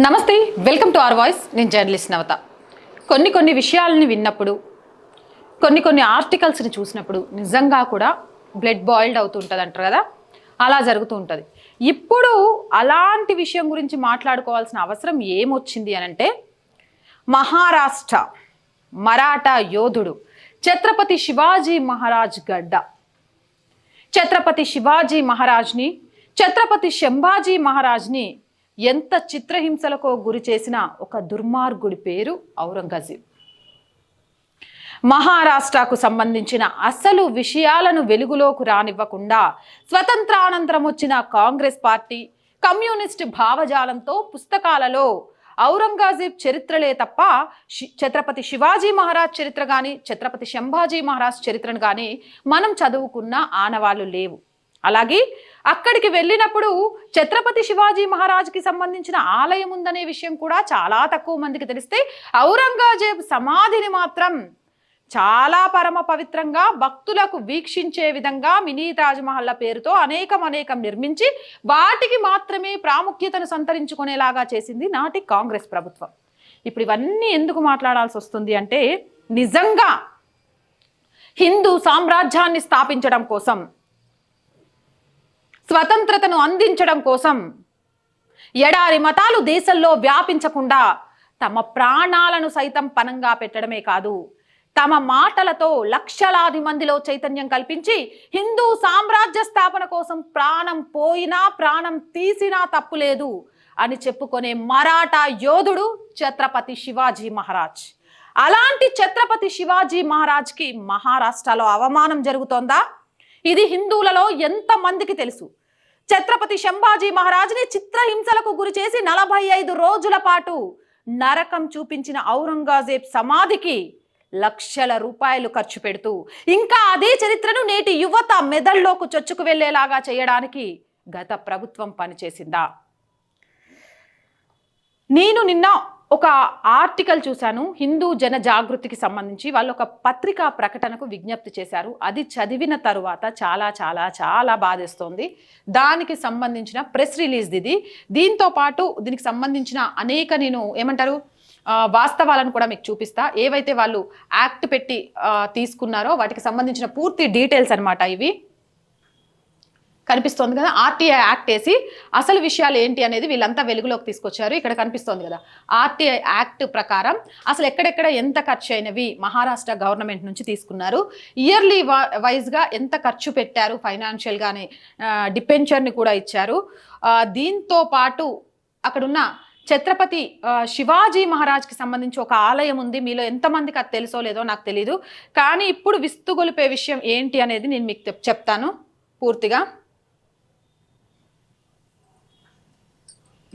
నమస్తే welcome to R voice. నేను journalist Navata. కొన్ని కొన్ని విషయాలని విన్నప్పుడు కొన్ని కొన్ని ఆర్టికల్స్ని చూసినప్పుడు నిజంగా కూడా బ్లడ్ బాయిల్డ్ అవుతూ ఉంటుంది అంటారు కదా? అలా జరుగుతూ ఉంటుంది. ఇప్పుడు అలాంటి విషయం గురించి మాట్లాడుకోవాల్సిన అవసరం ఏమొచ్చింది అని అంటే మహారాష్ట్ర మరాఠా యోధుడు ఛత్రపతి శివాజీ మహారాజ్ గడ్డ. ఛత్రపతి శివాజీ మహారాజ్ని ఛత్రపతి శంభాజీ మహారాజ్ని ఎంత చిత్రహింసలకు గురి చేసిన ఒక దుర్మార్గుడి పేరు ఔరంగజేబ్. మహారాష్ట్రకు సంబంధించిన అసలు విషయాలను వెలుగులోకి రానివ్వకుండా స్వతంత్రానంతరం వచ్చిన కాంగ్రెస్ పార్టీ కమ్యూనిస్ట్ భావజాలంతో పుస్తకాలలో ఔరంగజేబ్ చరిత్రలే తప్ప ఛత్రపతి శివాజీ మహారాజ్ చరిత్ర కానీ ఛత్రపతి శంభాజీ మహారాజ్ చరిత్రను కానీ మనం చదువుకున్న ఆనవాళ్ళు లేవు. అలాగే అక్కడికి వెళ్ళినప్పుడు ఛత్రపతి శివాజీ మహారాజ్కి సంబంధించిన ఆలయం ఉందనే విషయం కూడా చాలా తక్కువ మందికి తెలిస్తే ఔరంగజేబ్ సమాధిని మాత్రం చాలా పరమ పవిత్రంగా భక్తులకు వీక్షించే విధంగా మినీ తాజ్మహల్ల పేరుతో అనేకం అనేకం నిర్మించి వాటికి మాత్రమే ప్రాముఖ్యతను సంతరించుకునేలాగా చేసింది నాటి కాంగ్రెస్ ప్రభుత్వం. ఇప్పుడు ఇవన్నీ ఎందుకు మాట్లాడాల్సి వస్తుంది అంటే నిజంగా హిందూ సామ్రాజ్యాన్ని స్థాపించడం కోసం స్వతంత్రతను అందించడం కోసం ఎడారి మతాలు దేశంలో వ్యాపించకుండా తమ ప్రాణాలను సైతం పనంగా పెట్టడమే కాదు తమ మాటలతో లక్షలాది మందిలో చైతన్యం కల్పించి హిందూ సామ్రాజ్య స్థాపన కోసం ప్రాణం పోయినా ప్రాణం తీసినా తప్పులేదు అని చెప్పుకునే మరాఠా యోధుడు ఛత్రపతి శివాజీ మహారాజ్. అలాంటి ఛత్రపతి శివాజీ మహారాజ్కి మహారాష్ట్రలో అవమానం జరుగుతోందా? ఇది హిందువులలో ఎంతమందికి తెలుసు? ఛత్రపతి శంభాజీ మహారాజుని చిత్రహింసలకు గురి చేసి నలభై ఐదు రోజుల పాటు నరకం చూపించిన ఔరంగజేబ్ సమాధికి లక్షల రూపాయలు ఖర్చు పెడుతూ ఇంకా అదే చరిత్రను నేటి యువత మెదళ్ళోకి చొచ్చుకు వెళ్ళేలాగా చేయడానికి గత ప్రభుత్వం పనిచేసిందా? నేను నిన్న ఒక ఆర్టికల్ చూశాను హిందూ జన జాగృతికి సంబంధించి. వాళ్ళు ఒక పత్రికా ప్రకటనకు విజ్ఞప్తి చేశారు. అది చదివిన తరువాత చాలా చాలా చాలా బాధేస్తోంది. దానికి సంబంధించిన ప్రెస్ రిలీజ్ ఇది. దీంతో పాటు దీనికి సంబంధించిన అనేక నేను ఏమంటారు వాస్తవాలను కూడా మీకు చూపిస్తా. ఏవైతే వాళ్ళు యాక్ట్ పెట్టి తీసుకున్నారో వాటికి సంబంధించిన పూర్తి డీటెయిల్స్ అనమాట ఇవి. కనిపిస్తోంది కదా. ఆర్టీఐ యాక్ట్ వేసి అసలు విషయాలు ఏంటి అనేది వీళ్ళంతా వెలుగులోకి తీసుకొచ్చారు. ఇక్కడ కనిపిస్తోంది కదా. ఆర్టీఐ యాక్ట్ ప్రకారం అసలు ఎక్కడెక్కడ ఎంత ఖర్చు అయినవి మహారాష్ట్ర గవర్నమెంట్ నుంచి తీసుకున్నారు. ఇయర్లీ వైజ్గా ఎంత ఖర్చు పెట్టారు ఫైనాన్షియల్గానే డిపెంచర్ని కూడా ఇచ్చారు. దీంతో పాటు అక్కడున్న ఛత్రపతి శివాజీ మహారాజ్కి సంబంధించి ఒక ఆలయం ఉంది. మీలో ఎంతమందికి అది తెలుసో లేదో నాకు తెలియదు కానీ ఇప్పుడు విస్తుగొలిపే విషయం ఏంటి అనేది నేను మీకు చెప్- చెప్తాను పూర్తిగా.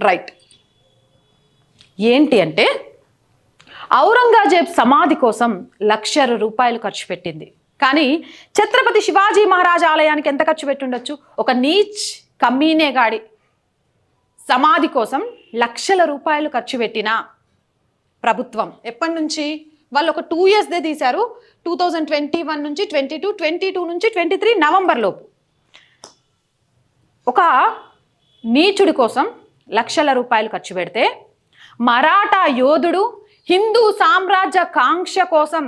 రైట్ ఏంటి అంటే ఔరంగజేబ్ సమాధి కోసం లక్ష రూపాయలు ఖర్చు పెట్టింది. కానీ ఛత్రపతి శివాజీ మహారాజ్ ఆలయానికి ఎంత ఖర్చు పెట్టుండొచ్చు? ఒక నీచ్ కమ్మీనేగాడి సమాధి కోసం లక్షల రూపాయలు ఖర్చు పెట్టిన ప్రభుత్వం. ఎప్పటి నుంచి? వాళ్ళు ఒక టూ ఇయర్స్దే తీశారు. టూ థౌజండ్ ట్వంటీ వన్ నుంచి ట్వంటీ టూ ట్వంటీ టూ నుంచి ట్వంటీ త్రీ నవంబర్ లోపు. ఒక నీచుడి కోసం లక్షల రూపాయలు ఖర్చు పెడితే మరాఠా యోధుడు హిందూ సామ్రాజ్య కాంక్ష కోసం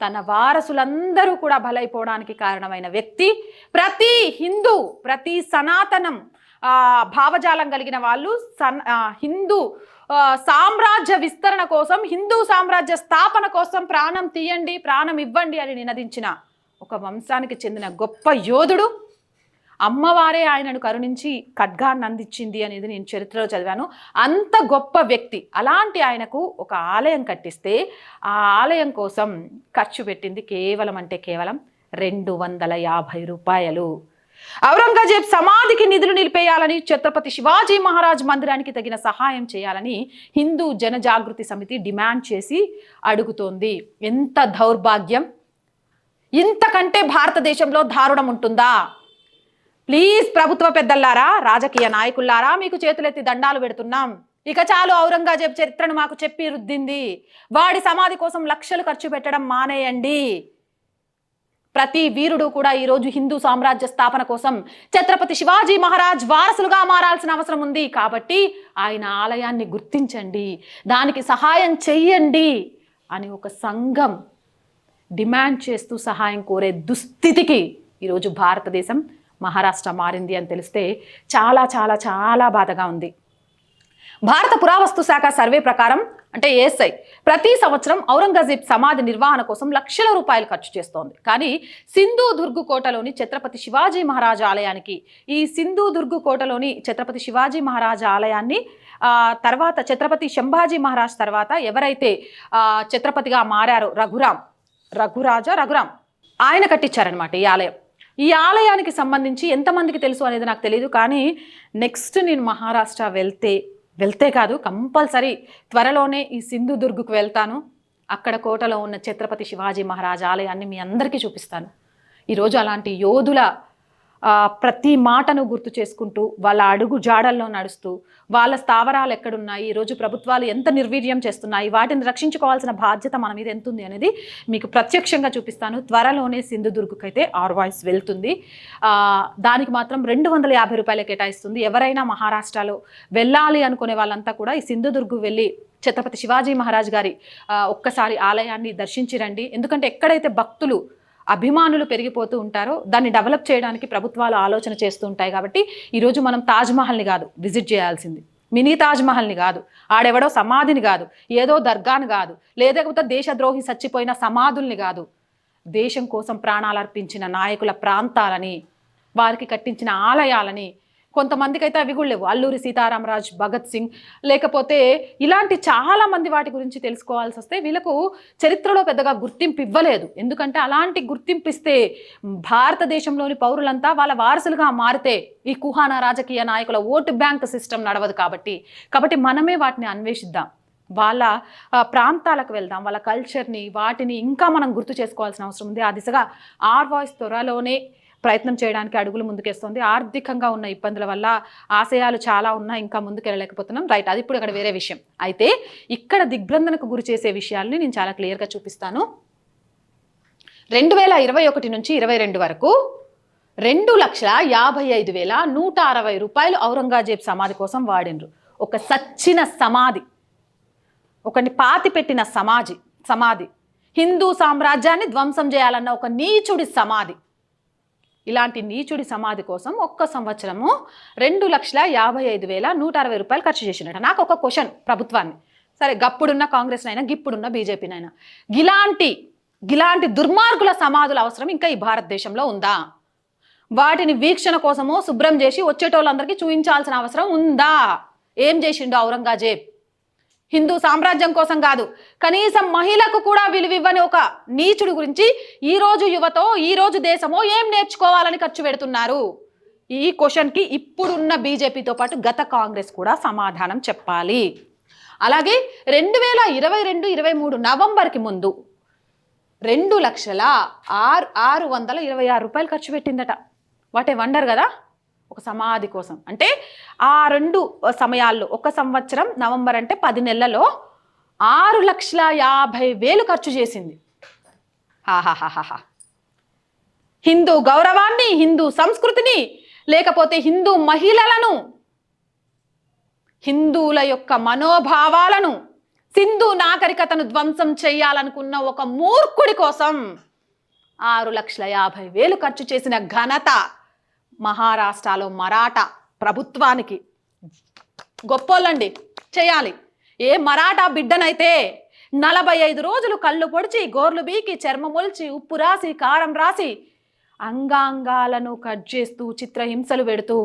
తన వారసులందరూ కూడా బలైపోవడానికి కారణమైన వ్యక్తి ప్రతి హిందూ ప్రతి సనాతనం భావజాలం కలిగిన వాళ్ళు సన్ హిందూ సామ్రాజ్య విస్తరణ కోసం హిందూ సామ్రాజ్య స్థాపన కోసం ప్రాణం తీయండి ప్రాణం ఇవ్వండి అని నినదించిన ఒక వంశానికి చెందిన గొప్ప యోధుడు అమ్మవారే ఆయనను కరుణించి ఖడ్గాన్ని అందించింది అనేది నేను చరిత్రలో చదివాను. అంత గొప్ప వ్యక్తి. అలాంటి ఆయనకు ఒక ఆలయం కట్టిస్తే ఆ ఆలయం కోసం ఖర్చు పెట్టింది కేవలం అంటే కేవలం రెండు వందల యాభై రూపాయలు. ఔరంగజేబ్ సమాధికి నిధులు నిలిపేయాలని ఛత్రపతి శివాజీ మహారాజ్ మందిరానికి తగిన సహాయం చేయాలని హిందూ జనజాగృతి సమితి డిమాండ్ చేసి అడుగుతోంది. ఎంత దౌర్భాగ్యం! ఇంతకంటే భారతదేశంలో దారుణం ఉంటుందా? ప్లీజ్ ప్రభుత్వ పెద్దల్లారా రాజకీయ నాయకుల్లారా మీకు చేతులెత్తి దండాలు పెడుతున్నాం. ఇక చాలు ఔరంగజేబ్ చరిత్రను మాకు చెప్పి రుద్దింది. వాడి సమాధి కోసం లక్షలు ఖర్చు పెట్టడం మానేయండి. ప్రతి వీరుడు కూడా ఈరోజు హిందూ సామ్రాజ్య స్థాపన కోసం ఛత్రపతి శివాజీ మహారాజ్ వారసులుగా మారాల్సిన అవసరం ఉంది. కాబట్టి ఆయన ఆలయాన్ని గుర్తించండి. దానికి సహాయం చెయ్యండి అని ఒక సంఘం డిమాండ్ చేస్తూ సహాయం కోరే దుస్థితికి ఈరోజు భారతదేశం మహారాష్ట్ర మారింది అని తెలిస్తే చాలా చాలా చాలా బాధగా ఉంది. భారత పురావస్తు శాఖ సర్వే ప్రకారం అంటే ఏఎస్ఐ ప్రతి సంవత్సరం ఔరంగజేబ్ సమాధి నిర్వహణ కోసం లక్షల రూపాయలు ఖర్చు చేస్తోంది. కానీ సింధు దుర్గు కోటలోని ఛత్రపతి శివాజీ మహారాజ ఆలయానికి ఈ సింధు దుర్గు కోటలోని ఛత్రపతి శివాజీ మహారాజ ఆలయాన్ని తర్వాత ఛత్రపతి శంభాజీ మహారాజ్ తర్వాత ఎవరైతే ఛత్రపతిగా మారారో రఘురాం రఘురాజా రఘురాం ఆయన కట్టించారనమాట ఈ ఆలయం. ఈ ఆలయానికి సంబంధించి ఎంతమందికి తెలుసు అనేది నాకు తెలియదు కానీ నెక్స్ట్ నేను మహారాష్ట్ర వెళ్తే వెళ్తే కాదు కంపల్సరీ త్వరలోనే ఈ సింధుదుర్గ్కు వెళ్తాను. అక్కడ కోటలో ఉన్న ఛత్రపతి శివాజీ మహారాజ్ ఆలయాన్ని మీ అందరికీ చూపిస్తాను. ఈరోజు అలాంటి యోధుల ప్రతి మాటను గుర్తు చేసుకుంటూ వాళ్ళ అడుగు జాడల్లో నడుస్తూ వాళ్ళ స్థావరాలు ఎక్కడున్నాయి ఈరోజు ప్రభుత్వాలు ఎంత నిర్వీర్యం చేస్తున్నాయి వాటిని రక్షించుకోవాల్సిన బాధ్యత మన మీద ఎంత ఉంది అనేది మీకు ప్రత్యక్షంగా చూపిస్తాను. త్వరలోనే సింధుదుర్గ్కి ఆర్ వాయిస్ వెళ్తుంది. దానికి మాత్రం రెండు వందల యాభై రూపాయలు కేటాయిస్తుంది. ఎవరైనా మహారాష్ట్రలో వెళ్ళాలి అనుకునే వాళ్ళంతా కూడా ఈ సింధుదుర్గ్ వెళ్ళి ఛత్రపతి శివాజీ మహారాజ్ గారి ఒక్కసారి ఆలయాన్ని దర్శించి రండి. ఎందుకంటే ఎక్కడైతే భక్తులు అభిమానులు పెరిగిపోతూ ఉంటారో దాన్ని డెవలప్ చేయడానికి ప్రభుత్వాలు ఆలోచన చేస్తూ ఉంటాయి కాబట్టి ఈరోజు మనం తాజ్మహల్ని కాదు విజిట్ చేయాల్సింది. మినీ తాజ్మహల్ని కాదు ఆడెవడో సమాధిని కాదు ఏదో దర్గాని కాదు లేకపోతే దేశద్రోహి చచ్చిపోయిన సమాధుల్ని కాదు. దేశం కోసం ప్రాణాలు అర్పించిన నాయకుల ప్రాంతాలని వారికి కట్టించిన ఆలయాలని కొంతమందికి అయితే అవి కూడా లేవు. అల్లూరి సీతారామరాజ్ భగత్ సింగ్. లేకపోతే ఇలాంటి చాలా మంది వాటి గురించి తెలుసుకోవాల్సి వస్తే వీళ్ళకు చరిత్రలో పెద్దగా గుర్తింపు ఇవ్వలేదు. ఎందుకంటే అలాంటి గుర్తింపు ఇస్తే భారతదేశంలోని పౌరులంతా వాళ్ళ వారసులుగా మారితే ఈ కుహానా రాజకీయ నాయకుల ఓటు బ్యాంక్ సిస్టమ్ నడవదు కాబట్టి. కాబట్టి మనమే వాటిని అన్వేషిద్దాం. వాళ్ళ ప్రాంతాలకు వెళ్దాం. వాళ్ళ కల్చర్ని వాటిని ఇంకా మనం గుర్తు చేసుకోవాల్సిన అవసరం ఉంది. ఆ దిశగా ఆర్ వాయిస్ త్వరలోనే ప్రయత్నం చేయడానికి అడుగులు ముందుకేస్తుంది. ఆర్థికంగా ఉన్న ఇబ్బందుల వల్ల ఆశయాలు చాలా ఉన్నాయి ఇంకా ముందుకు వెళ్ళలేకపోతున్నాం రైట్ అది ఇప్పుడు అక్కడ వేరే విషయం. అయితే ఇక్కడ దిగ్భ్రందనకు గురి చేసే విషయాల్ని నేను చాలా క్లియర్గా చూపిస్తాను. రెండు వేల ఇరవై ఒకటి నుంచి ఇరవై రెండు వరకు రెండు లక్షల యాభై ఐదు వేల నూట అరవై రూపాయలు ఔరంగజేబ్ సమాధి కోసం వాడిండ్రు ఒక సచ్చిన సమాధి ఒకని పాతి పెట్టిన సమాధి సమాధి. హిందూ సామ్రాజ్యాన్ని ధ్వంసం చేయాలన్న ఒక నీచుడి సమాధి. ఇలాంటి నీచుడి సమాధి కోసం ఒక్క సంవత్సరము రెండు లక్షల యాభై ఐదు వేల నూట అరవై రూపాయలు ఖర్చు చేసిండట. నాకు ఒక క్వశ్చన్ ప్రభుత్వాన్ని. సరే గప్పుడున్న కాంగ్రెస్ గిప్పుడున్న బీజేపీనైనా. గిలాంటి గిలాంటి దుర్మార్గుల సమాధుల అవసరం ఇంకా ఈ భారతదేశంలో ఉందా? వాటిని వీక్షణ కోసము శుభ్రం చేసి వచ్చేటోళ్ళందరికీ చూపించాల్సిన అవసరం ఉందా? ఏం చేసిండు ఔరంగజేబ్? హిందూ సామ్రాజ్యం కోసం కాదు. కనీసం మహిళకు కూడా విలువివ్వని ఒక నీచుడు గురించి ఈరోజు యువతో ఈరోజు దేశమో ఏం నేర్చుకోవాలని ఖర్చు పెడుతున్నారు? ఈ క్వశ్చన్కి ఇప్పుడున్న బీజేపీతో పాటు గత కాంగ్రెస్ కూడా సమాధానం చెప్పాలి. అలాగే రెండు వేల ఇరవై రెండు ఇరవై మూడు నవంబర్కి ముందు రెండు లక్షల ఆరు ఆరు వందల ఇరవై ఆరు రూపాయలు ఖర్చు పెట్టిందట. వాటే వండర్ కదా! ఒక సమాధి కోసం. అంటే ఆ రెండు సమయాల్లో ఒక సంవత్సరం నవంబర్ అంటే పది నెలలలో ఆరు లక్షల యాభై వేలు ఖర్చు చేసింది. హాహాహాహా హిందూ గౌరవాన్ని హిందూ సంస్కృతిని లేకపోతే హిందూ మహిళలను హిందువుల యొక్క మనోభావాలను సింధు నాగరికతను ధ్వంసం చేయాలనుకున్న ఒక మూర్ఖుడి కోసం ఆరు లక్షల యాభై వేలు ఖర్చు చేసిన ఘనత మహారాష్ట్రలో మరాఠా ప్రభుత్వానికి గొప్పోళ్ళండి. చేయాలి. ఏ మరాఠా బిడ్డనైతే నలభై ఐదు రోజులు కళ్ళు పొడిచి గోర్లు బీకి చర్మం ఉప్పు రాసి కారం రాసి అంగాంగాలను కట్ చేస్తూ చిత్రహింసలు పెడుతూ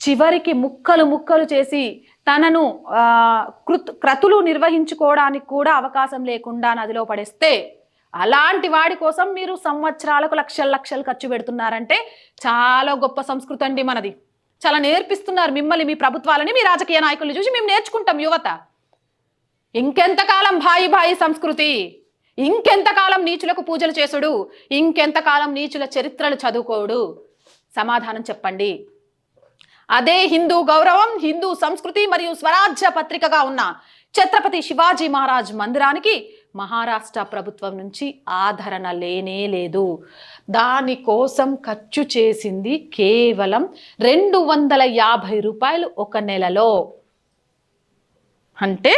చివరికి ముక్కలు ముక్కలు చేసి తనను కృత్ క్రతులు నిర్వహించుకోవడానికి కూడా అవకాశం లేకుండా నదిలో పడేస్తే అలాంటి వాడి కోసం మీరు సంవత్సరాలకు లక్షల లక్షలు ఖర్చు పెడుతున్నారంటే చాలా గొప్ప సంస్కృతి అండి మనది. చాలా నేర్పిస్తున్నారు మిమ్మల్ని మీ ప్రభుత్వాలని మీ రాజకీయ నాయకుల్ని చూసి మేము నేర్చుకుంటాం యువత. ఇంకెంతకాలం భాయి భాయి సంస్కృతి? ఇంకెంతకాలం నీచులకు పూజలు చేసుడు? ఇంకెంతకాలం నీచుల చరిత్రలు చదువుకోడు? సమాధానం చెప్పండి. అదే హిందూ గౌరవం హిందూ సంస్కృతి మరియు స్వరాజ్య పత్రికగా ఉన్న ఛత్రపతి శివాజీ మహారాజ్ మందిరానికి మహారాష్ట్ర ప్రభుత్వం నుంచి ఆదరణ లేనే లేదు. దానికోసం ఖర్చు చేసింది కేవలం రెండు వందల యాభై రూపాయలు ఒక నెలలో. అంటే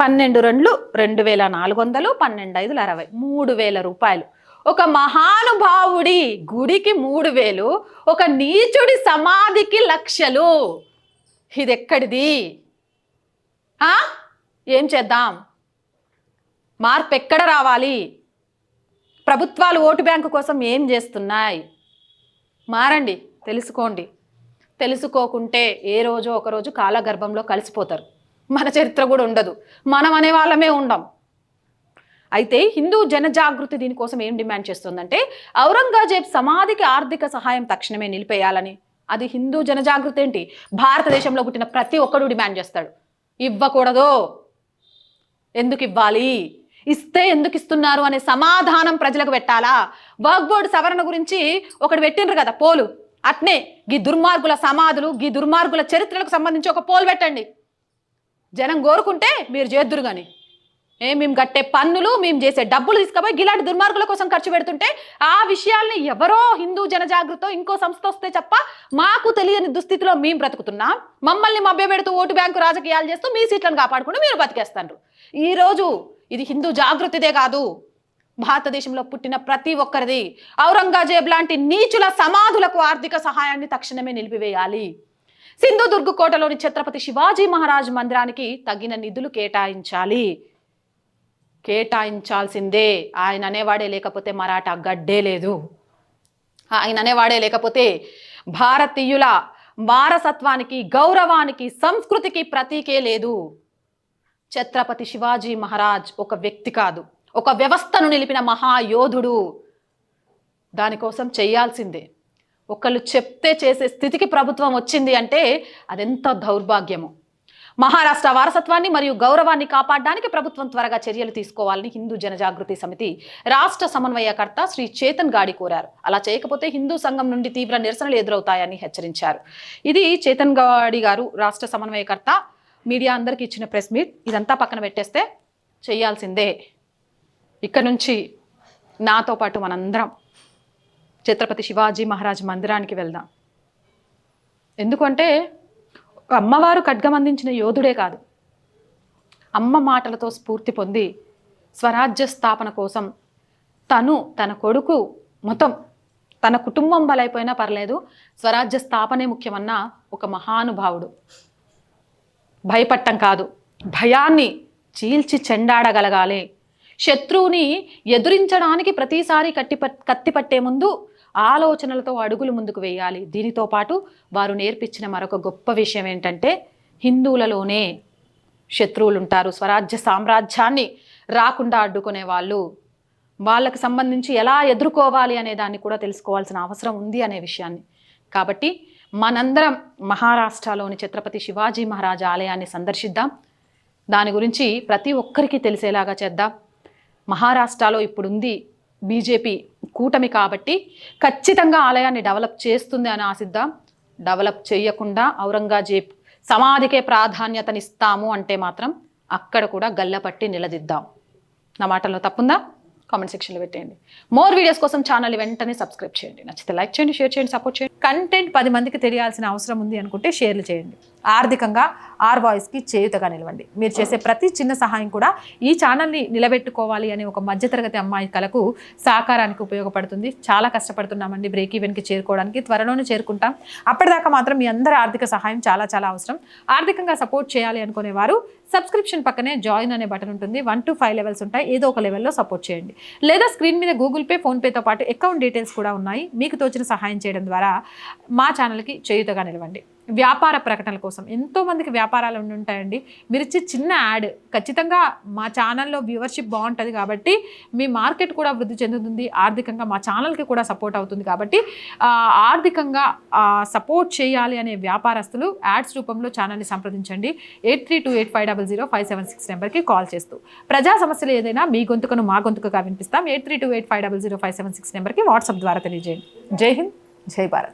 పన్నెండు రెండు రెండు వేల నాలుగు వందలు పన్నెండు ఐదులు అరవై మూడు వేల రూపాయలు. ఒక మహానుభావుడి గుడికి మూడు వేలు ఒక నీచుడి సమాధికి లక్షలు. ఇది ఎక్కడిది ఏం చేద్దాం? మార్పు ఎక్కడ రావాలి? ప్రభుత్వాలు ఓటు బ్యాంకు కోసం ఏం చేస్తున్నాయి? మారండి తెలుసుకోండి. తెలుసుకోకుంటే ఏ రోజు ఒకరోజు కాలగర్భంలో కలిసిపోతారు. మన చరిత్ర కూడా ఉండదు. మనం అనే వాళ్ళమే ఉండం. అయితే హిందూ జనజాగృతి దీనికోసం ఏం డిమాండ్ చేస్తుందంటే ఔరంగజేబ్ సమాధికి ఆర్థిక సహాయం తక్షణమే నిలిపేయాలని. అది హిందూ జనజాగృతి ఏంటి? భారతదేశంలో పుట్టిన ప్రతి ఒక్కడు డిమాండ్ చేస్తాడు. ఇవ్వకూడదు. ఎందుకు ఇవ్వాలి? ఇస్తే ఎందుకు ఇస్తున్నారు అనే సమాధానం ప్రజలకు పెట్టాలా? వర్క్ బోర్డు సవరణ గురించి ఒకటి పెట్టిండ్రు కదా పోలు. అట్నే గీ దుర్మార్గుల సమాధులు గీ దుర్మార్గుల చరిత్రలకు సంబంధించి ఒక పోల్ పెట్టండి. జనం కోరుకుంటే మీరు చేద్దురు కానీ ఏ మేము కట్టే పన్నులు మేము చేసే డబ్బులు తీసుకుపోయి ఇలాంటి దుర్మార్గుల కోసం ఖర్చు పెడుతుంటే ఆ విషయాల్ని ఎవరో హిందూ జనజాగృతో ఇంకో సంస్థ వస్తే తప్ప మాకు తెలియని దుస్థితిలో మేము బ్రతుకుతున్నాం. మమ్మల్ని మభ్యపెడుతూ ఓటు బ్యాంకు రాజకీయాలు చేస్తూ మీ సీట్లను కాపాడుకుంటూ మీరు బతికేస్తారు ఈరోజు ఇది హిందూ జాగృతిదే కాదు. భారతదేశంలో పుట్టిన ప్రతి ఒక్కరిది ఔరంగజేబ్ లాంటి నీచుల సమాధులకు ఆర్థిక సహాయాన్ని తక్షణమే నిలిపివేయాలి. సింధుదుర్గ్ కోటలోని ఛత్రపతి శివాజీ మహారాజ్ మందిరానికి తగిన నిధులు కేటాయించాలి. కేటాయించాల్సిందే. ఆయన అనేవాడే లేకపోతే మరాఠా గడ్డే లేదు. ఆయన అనేవాడే లేకపోతే భారతీయుల వారసత్వానికి గౌరవానికి సంస్కృతికి ప్రతీకే లేదు. ఛత్రపతి శివాజీ మహారాజ్ ఒక వ్యక్తి కాదు. ఒక వ్యవస్థను నిలిపిన మహాయోధుడు దానికోసం చేయాల్సిందే. ఒకళ్ళు చెప్తే చేసే స్థితికి ప్రభుత్వం వచ్చింది అంటే అదెంత దౌర్భాగ్యము. మహారాష్ట్ర వారసత్వాన్ని మరియు గౌరవాన్ని కాపాడడానికి ప్రభుత్వం త్వరగా చర్యలు తీసుకోవాలని హిందూ జనజాగృతి సమితి రాష్ట్ర సమన్వయకర్త శ్రీ చేతన్ గాడి కోరారు. అలా చేయకపోతే హిందూ సంఘం నుండి తీవ్ర నిరసనలు ఎదురవుతాయని హెచ్చరించారు. ఇది చేతన్ గాడి గారు రాష్ట్ర సమన్వయకర్త మీడియా అందరికీ ఇచ్చిన ప్రెస్ మీట్ ఇదంతా పక్కన పెట్టేస్తే చేయాల్సిందే. ఇక్కడ నుంచి నాతో పాటు మనందరం ఛత్రపతి శివాజీ మహారాజ్ మందిరానికి వెళ్దాం. ఎందుకంటే అమ్మవారు ఖడ్గం అందించిన యోధుడే కాదు. అమ్మ మాటలతో స్ఫూర్తి పొంది స్వరాజ్య స్థాపన కోసం తను తన కొడుకు మొత్తం తన కుటుంబం బలైపోయినా పర్లేదు స్వరాజ్య స్థాపనే ముఖ్యమన్న ఒక మహానుభావుడు. భయపట్టం కాదు. భయాన్ని చీల్చి చెండాడగలగాలి. శత్రువుని ఎదురించడానికి ప్రతిసారి కట్టి కత్తి పట్టే ముందు ఆలోచనలతో అడుగులు ముందుకు వేయాలి. దీనితో పాటు వారు నేర్పించిన మరొక గొప్ప విషయం ఏంటంటే హిందువులలోనే శత్రువులు ఉంటారు స్వరాజ్య సామ్రాజ్యాన్ని రాకుండా అడ్డుకునే వాళ్ళు. వాళ్ళకు సంబంధించి ఎలా ఎదుర్కోవాలి అనే దాన్ని కూడా తెలుసుకోవాల్సిన అవసరం ఉంది అనే విషయాన్ని. కాబట్టి మనందరం మహారాష్ట్రలోని ఛత్రపతి శివాజీ మహారాజ్ ఆలయాన్ని సందర్శిద్దాం. దాని గురించి ప్రతి ఒక్కరికి తెలిసేలాగా చేద్దాం. మహారాష్ట్రలో ఇప్పుడుంది బీజేపీ కూటమి కాబట్టి ఖచ్చితంగా ఆలయాన్ని డెవలప్ చేస్తుంది అని ఆశిద్దాం. డెవలప్ చేయకుండా ఔరంగజేబ్ సమాధికే ప్రాధాన్యతనిస్తాము అంటే మాత్రం అక్కడ కూడా గల్లపట్టి నిలదిద్దాం. నా మాటల్లో తప్పుందా? కామెంట్ సెక్షన్లో పెట్టేయండి. మోర్ వీడియోస్ కోసం ఛానల్ వెంటనే సబ్స్క్రైబ్ చేయండి. నచ్చితే లైక్ చేయండి షేర్ చేయండి సపోర్ట్ చేయండి. కంటెంట్ పది మందికి తెలియాల్సిన అవసరం ఉంది అనుకుంటే షేర్లు చేయండి. ఆర్థికంగా ఆర్ వాయిస్కి చేయుతగా నిలవండి. మీరు చేసే ప్రతి చిన్న సహాయం కూడా ఈ ఛానల్ని నిలబెట్టుకోవాలి అనే ఒక మధ్యతరగతి అమ్మాయి కలకు సహకారానికి ఉపయోగపడుతుంది. చాలా కష్టపడుతున్నామండి బ్రేక్ ఈవెన్కి చేరుకోవడానికి. త్వరలోనే చేరుకుంటాం. అప్పటిదాకా మాత్రం మీ అందరి ఆర్థిక సహాయం చాలా చాలా అవసరం. ఆర్థికంగా సపోర్ట్ చేయాలి అనుకునేవారు సబ్స్క్రిప్షన్ పక్కనే జాయిన్ అనే బటన్ ఉంటుంది. వన్ టు ఫైవ్ లెవెల్స్ ఉంటాయి. ఏదో ఒక లెవెల్లో సపోర్ట్ చేయండి. లేదా స్క్రీన్ మీద గూగుల్ పే ఫోన్పేతో పాటు అకౌంట్ డీటెయిల్స్ కూడా ఉన్నాయి. మీకు తోచిన సహాయం చేయడం ద్వారా మా ఛానల్కి చేయుతగా నిలవండి. వ్యాపార ప్రకటనల కోసం. ఎంతోమందికి వ్యాపారాలు ఉంటాయండి. మీరు ఇచ్చే చిన్న యాడ్ ఖచ్చితంగా మా ఛానల్లో వ్యూవర్షిప్ బాగుంటుంది కాబట్టి మీ మార్కెట్ కూడా వృద్ధి చెందుతుంది. ఆర్థికంగా మా ఛానల్కి కూడా సపోర్ట్ అవుతుంది కాబట్టి ఆర్థికంగా సపోర్ట్ చేయాలి అనే వ్యాపారస్తులు యాడ్స్ రూపంలో ఛానల్ని సంప్రదించండి. Eight three two eight five double zero five seven six నెంబర్కి కాల్ చేస్తూ. ప్రజా సమస్యలు ఏదైనా మీ గొంతుకను మా గొంతుకగా వినిపిస్తాం. Eight three two eight five double zero five seven six నెంబర్కి వాట్సాప్ ద్వారా తెలియజేయండి. జై హింద్. జై భారత్.